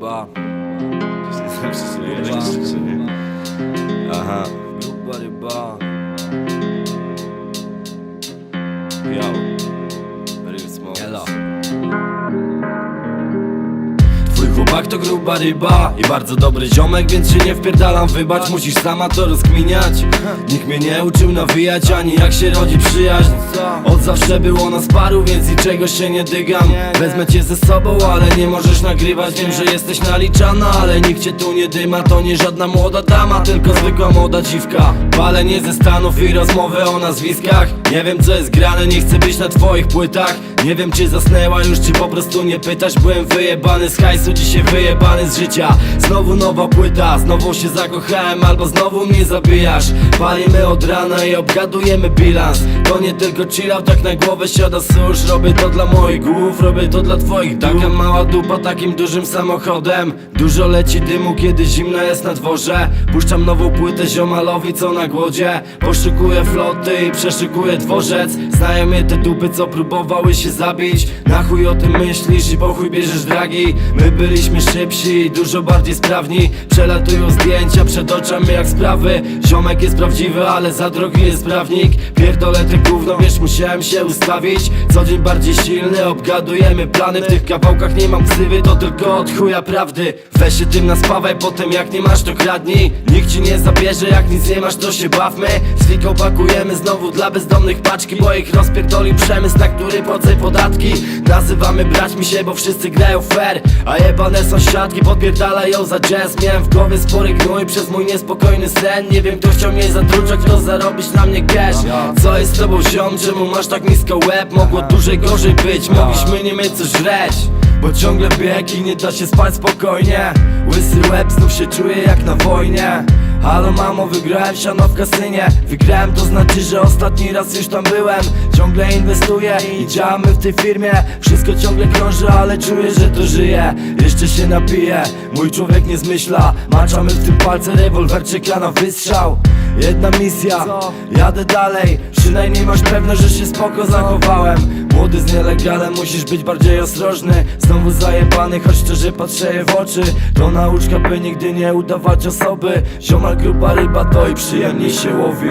ryba Zawsze żyje, Gruba. zawsze żyje. Aha, Gruba ryba yo. Chłopak to gruba ryba I bardzo dobry ziomek, więc się nie wpierdalam. Wybacz, musisz sama to rozkminiać. Nikt mnie nie uczył nawijać Ani jak się rodzi przyjaźń. Od zawsze było nas paru, więc niczego się nie dygam. Wezmę cię ze sobą, ale nie możesz nagrywać. Wiem, że jesteś naliczana, ale nikt cię tu nie dyma. To nie żadna młoda dama, tylko zwykła młoda dziwka. Palenie ze Stanów i rozmowy o nazwiskach. Nie wiem co jest grane, nie chcę być na twoich płytach Nie wiem czy zasnęła już, czy po prostu nie pytasz. Byłem wyjebany z hajsu, dzisiaj wyjebany z życia. Znowu nowa płyta, znowu się zakochałem Albo znowu mnie zabijasz. Palimy od rana i obgadujemy bilans. To nie tylko chill out, tak na głowę siada susz. Robię to dla moich głów, robię to dla twoich. Dup Taka mała dupa takim dużym samochodem. Dużo leci dymu, kiedy zimno jest na dworze. Puszczam nową płytę ziomalowi, co na głodzie. Poszukuję floty i przeszukuję dworzec. Znają te dupy, co próbowały się zabić. Na chuj o tym myślisz i po chuj bierzesz dragi. My byliśmy szybsi i dużo bardziej sprawni. Przelatują zdjęcia przed oczami jak sprawy. Ziomek jest prawdziwy, ale za drogi jest prawnik. Pierdolę te gówno, wiesz, musiałem się ustawić. Co dzień bardziej silny, obgadujemy plany. W tych kawałkach nie mam ksywy, to tylko od chuja prawdy. Weź się tym naspawaj, potem jak nie masz to kradnij. Nikt ci nie zabierze, jak nic nie masz to się bawmy. Z Wiką pakujemy znowu dla bezdomnych paczki Bo ich rozpierdoli przemysł, na który płacę podatki. Nazywamy braćmi się, bo wszyscy grają fair. A jebane sąsiadki podpierdalają za jazz. Miałem w głowie spory gnój przez mój niespokojny sen. Nie wiem kto chciał mnie zatruczać, kto zarobić na mnie cash. Co jest z tobą ziom, czemu masz tak nisko łeb? Mogło dłużej gorzej być, mogliśmy nie mieć co żreć bo ciągle bieg i nie da się spać spokojnie. Łysy łeb znów się czuje jak na wojnie Halo mamo, wygrałem siano w kasynie Wygrałem to znaczy, że ostatni raz już tam byłem. Ciągle inwestuję i działamy w tej firmie. Wszystko ciągle krąży, ale czuję, że to żyje. Jeszcze się napiję, mój człowiek nie zmyśla. Maczamy w tym palce, rewolwer czeka na wystrzał. Jedna misja, jadę dalej. Przynajmniej masz pewność, że się spoko zachowałem Młody z nielegalem, musisz być bardziej ostrożny. Znowu zajebany, choć szczerze patrzę je w oczy. To nauczka, by nigdy nie udawać osoby. Ziomal gruba ryba to i przyjemniej się łowi